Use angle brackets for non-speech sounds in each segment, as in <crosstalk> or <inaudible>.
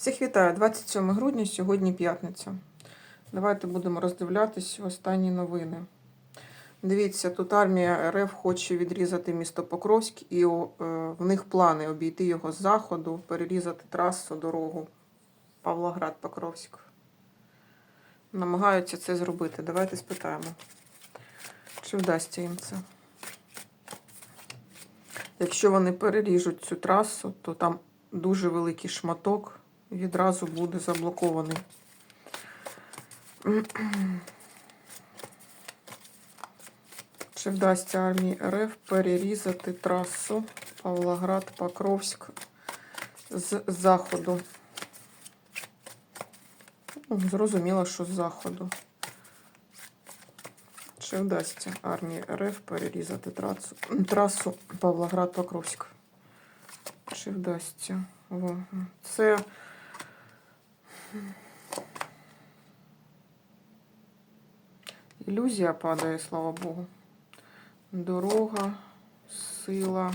Всіх вітаю, 27 грудня, сьогодні п'ятниця. Давайте будемо роздивлятись останні новини. Дивіться, тут армія РФ хоче відрізати місто Покровськ, і е, в них плани обійти його з заходу, перерізати трасу, дорогу Павлоград-Покровськ. Намагаються це зробити. Давайте спитаємо, чи вдасться їм це. Якщо вони переріжуть цю трасу, то там дуже великий шматок відразу буде заблокований. Чи вдасться армії РФ перерізати трасу Павлоград-Покровськ з заходу? Ну, Зрозуміло, що з заходу. Чи вдасться армії РФ перерізати трасу, трасу Павлоград-Покровськ? Чи вдасться? Це ілюзія падає, слава Богу. Дорога, сила.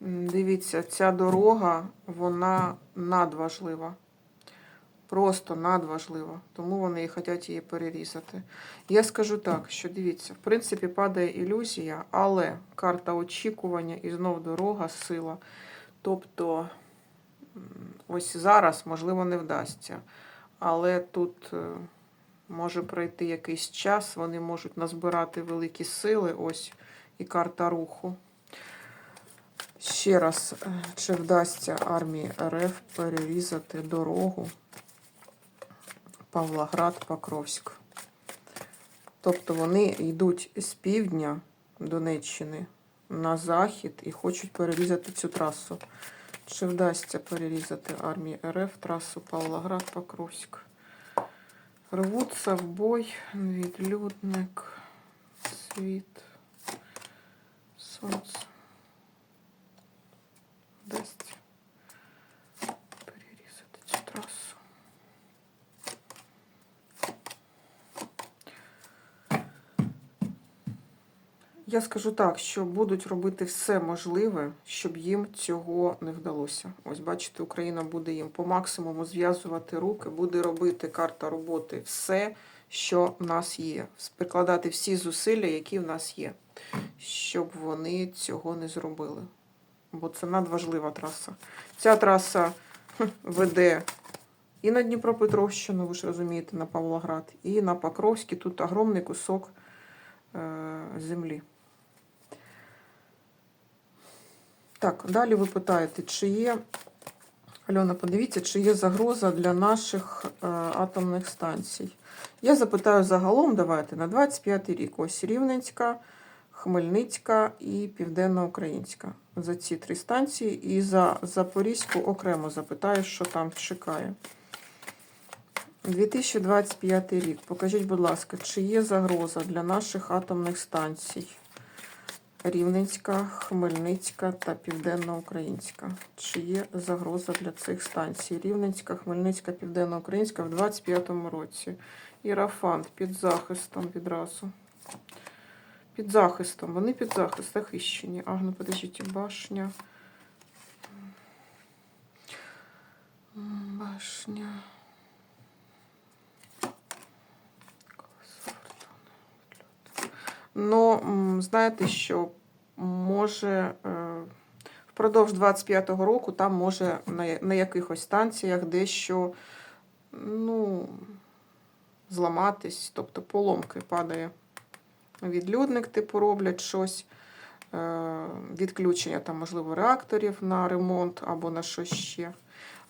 Дивіться, ця дорога, вона надважлива. Просто надважлива. Тому вони і хочуть її перерізати. Я скажу так, що дивіться, в принципі, падає ілюзія, але карта очікування і знов дорога, сила. Тобто, ось зараз, можливо, не вдасться. Але тут е, може пройти якийсь час, вони можуть назбирати великі сили, ось і карта руху. Ще раз, е, чи вдасться армії РФ перерізати дорогу Павлоград-Покровськ? Тобто вони йдуть з півдня Донеччини на захід і хочуть перерізати цю трасу. Чи вдасться перерізати армії РФ трасу Павлоград-Покровськ? Рвуться в бой, відлюдник, світ, сонце. Вдасться перерізати цю трасу. Я скажу так, що будуть робити все можливе, щоб їм цього не вдалося. Ось бачите, Україна буде їм по максимуму зв'язувати руки, буде робити карта роботи все, що в нас є, прикладати всі зусилля, які в нас є, щоб вони цього не зробили. Бо це надважлива траса. Ця траса веде і на Дніпропетровщину, ви ж розумієте, на Павлоград, і на Покровський. Тут огромний кусок е, землі. Так, далі ви питаєте, чи є, Альона, подивіться, чи є загроза для наших е, атомних станцій. Я запитаю загалом, давайте, на 25 рік. Ось Рівненська, Хмельницька і Південноукраїнська. За ці три станції. І за Запорізьку окремо запитаю, що там чекає. 2025 рік. Покажіть, будь ласка, чи є загроза для наших атомних станцій? Рівненська, Хмельницька та Південноукраїнська. Чи є загроза для цих станцій? Рівненська, Хмельницька, Південноукраїнська в 25-му році. Ірафант під захистом відразу. Під захистом. Вони під захист захищені. А, ну башня. Башня. Ну, знаєте, що може е, впродовж 25-го року там може на, якихось станціях дещо ну, зламатись, тобто поломки падає. Відлюдник, типу, роблять щось. е, Відключення там, можливо, реакторів на ремонт або на щось ще.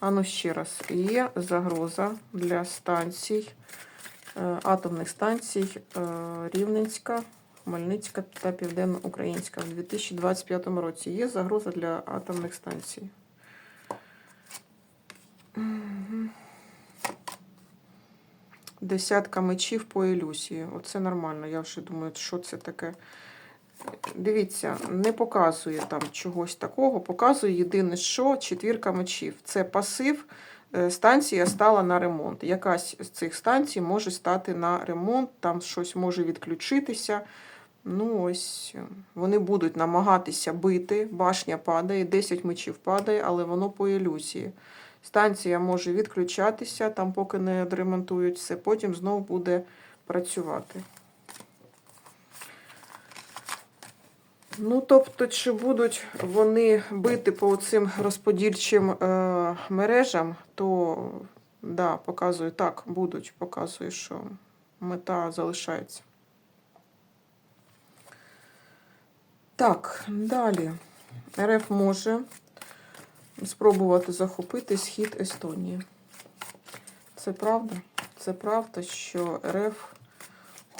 А ну ще раз, є загроза для станцій, е, атомних станцій Рівненська, Хмельницька та Південноукраїнська в 2025 році. Є загроза для атомних станцій. Десятка мечів по ілюзії. Оце нормально. Я вже думаю, що це таке. Дивіться, не показує там чогось такого. Показує єдине, що четвірка мечів. Це пасив. е, Станція стала на ремонт. Якась з цих станцій може стати на ремонт, там щось може відключитися. Ну, ось е, вони будуть намагатися бити. Башня падає, 10 мечів падає, але воно по ілюзії. Станція може відключатися, там поки не відремонтують все, потім знов буде працювати. Ну, тобто, чи будуть вони бити по цим розподільчим е, мережам, то да, показую, так, будуть, показую, що мета залишається. Так, далі. РФ може спробувати захопити схід Естонії. Це правда? Це правда, що РФ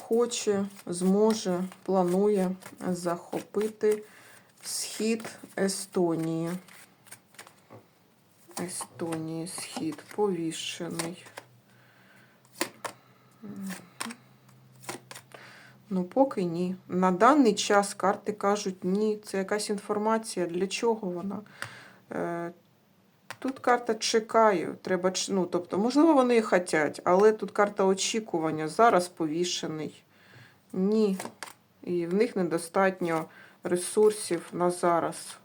хоче, зможе, планує захопити схід Естонії. Естонії, схід повішений. Ну, поки ні. На даний час карти кажуть ні. Це якась інформація. Для чого вона? Е, Тут карта чекаю. Треба, ну, тобто, можливо, вони і хотять, але тут карта очікування. Зараз повішений. Ні. І в них недостатньо ресурсів на зараз.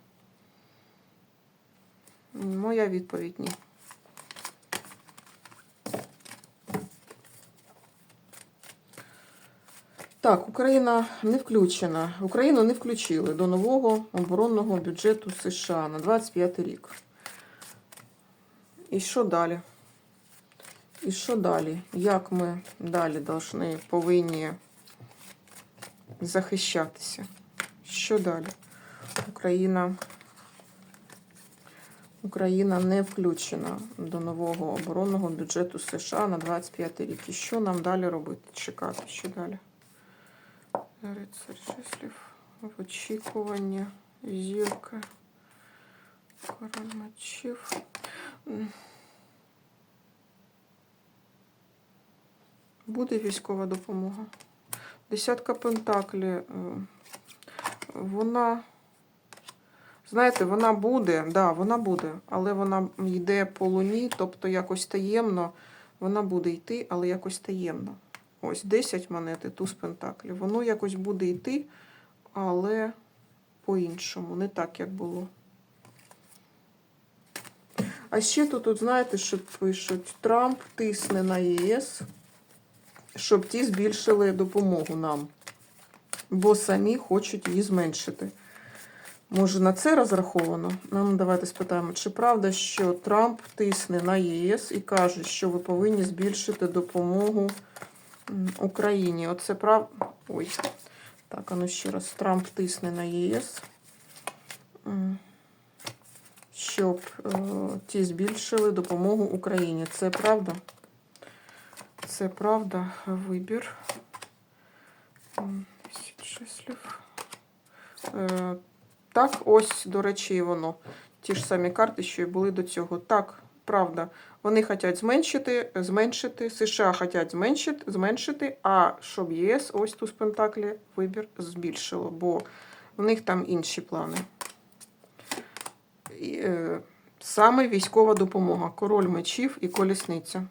Моя відповідь ні. Так, Україна не включена. Україну не включили до нового оборонного бюджету США на 25 рік. І що далі? І що далі? Як ми далі должны, повинні захищатися? Що далі? Україна. Україна не включена до нового оборонного бюджету США на 25 рік. І що нам далі робити? Чекати, що далі? Рицар числів в очікуванні, зірка, король мечів. Буде військова допомога. Десятка пентаклі. е, Вона, знаєте, вона буде, да, вона буде, але вона йде по луні, тобто якось таємно. Вона буде йти, але якось таємно. Ось 10 монет і туз пентаклів. Воно якось буде йти, але по-іншому, не так, як було. А ще тут, от, знаєте, що пишуть: Трамп тисне на ЄС, щоб ті збільшили допомогу нам, бо самі хочуть її зменшити. Може, на це розраховано? Ну, давайте спитаємо, чи правда, що Трамп тисне на ЄС і каже, що ви повинні збільшити допомогу Україні? Оце прав. Ой. Так, а ну ще раз. Трамп тисне на ЄС, щоб е, ті збільшили допомогу Україні. Це правда? Це правда. Вибір. Е, так, ось, до речі, воно. Ті ж самі карти, що і були до цього. Так, правда. Вони хочуть зменшити, зменшити, США хочуть зменшити, зменшити, а щоб ЄС, ось тут з Пентаклі, вибір збільшило, бо в них там інші плани. І, е, саме військова допомога, король мечів і колісниця,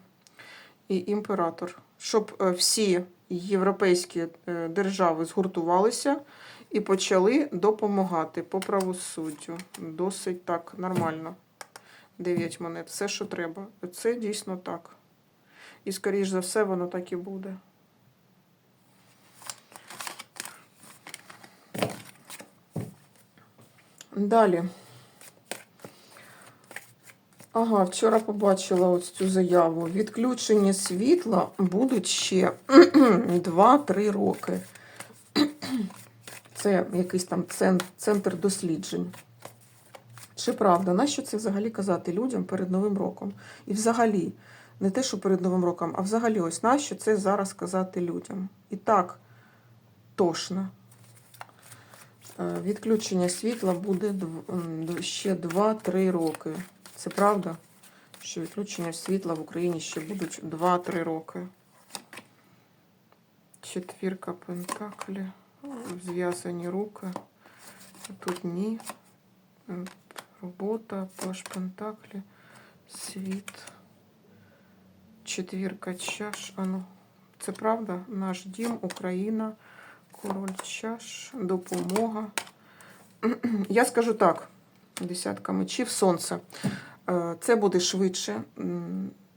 і імператор. Щоб е, всі європейські е, держави згуртувалися і почали допомагати по правосуддю. Досить так нормально. 9 монет. Все, що треба. Це дійсно так. І, скоріш за все, воно так і буде. Далі. Ага, вчора побачила ось цю заяву. Відключення світла будуть ще <clears throat> 2-3 роки. <clears throat> Це якийсь там центр досліджень. Чи правда? Нащо це взагалі казати людям перед Новим роком? І взагалі, не те, що перед Новим роком, а взагалі, ось нащо це зараз казати людям? І так, тошно. Е, Відключення світла буде ще 2-3 роки. Це правда? Що відключення світла в Україні ще будуть 2-3 роки. Четвірка пентаклі. Зв'язані руки. Тут ні. М, Робота, паш пентаклі, світ. Четвірка чаш. Ану, це правда? Наш дім, Україна, король чаш, допомога. <clears throat> Я скажу так: десятка мечів, сонце. Е, Це буде швидше.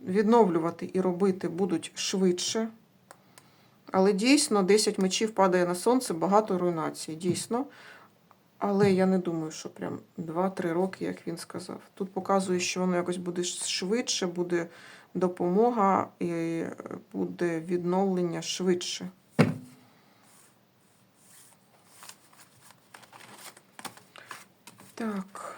Відновлювати і робити будуть швидше. Але дійсно 10 мечів падає на сонце, багато руйнацій. Дійсно. Але я не думаю, що прям 2-3 роки, як він сказав. Тут показує, що воно якось буде швидше, буде допомога і е, буде відновлення швидше. Так.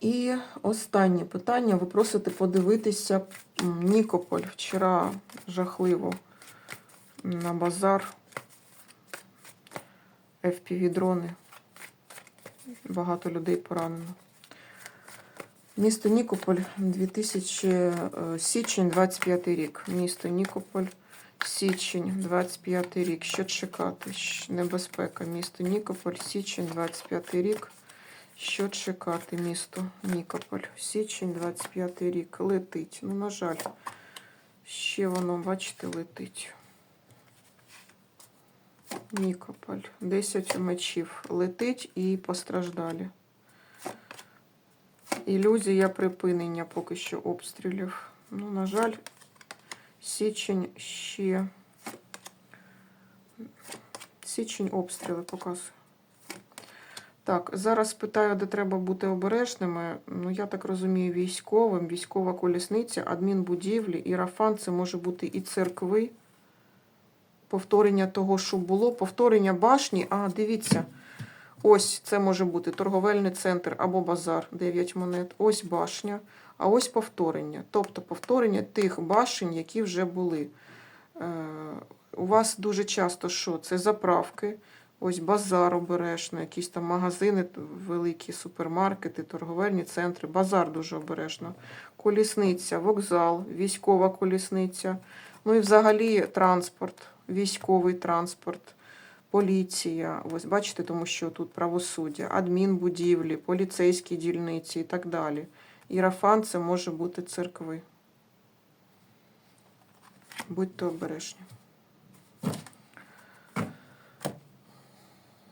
І останнє питання. Ви просите подивитися Нікополь. Вчора жахливо на базар. FPV-дрони. Багато людей поранено. Місто Нікополь, 2000, е, січень, 25 рік. Місто Нікополь, січень, 25 рік. Що чекати? Небезпека. Місто Нікополь, січень, 25 рік. Що чекати? Місто Нікополь, січень, 25 рік. Летить. Ну, на жаль, ще воно, бачите, летить. Нікополь. 10 мечів. Летить і постраждалі. Ілюзія припинення поки що обстрілів. Ну, на жаль, січень ще. Січень обстріли показує. Так, зараз питаю, де треба бути обережними. Ну, я так розумію, військовим, військова колісниця, адмінбудівлі, ірафан це може бути і церкви. Повторення того, що було, повторення башні. А, дивіться. Ось це може бути торговельний центр або базар, 9 монет. Ось башня, а ось повторення. Тобто повторення тих башень, які вже були. Е, у вас дуже часто що? Це заправки, ось базар обережно, якісь там магазини, великі супермаркети, торговельні центри. Базар дуже обережно. Колісниця, вокзал, військова колісниця. Ну і взагалі транспорт, військовий транспорт. Поліція, ось бачите, тому що тут правосуддя, адмінбудівлі, поліцейські дільниці і так далі. Ірафан це може бути церкви. Будьте обережні.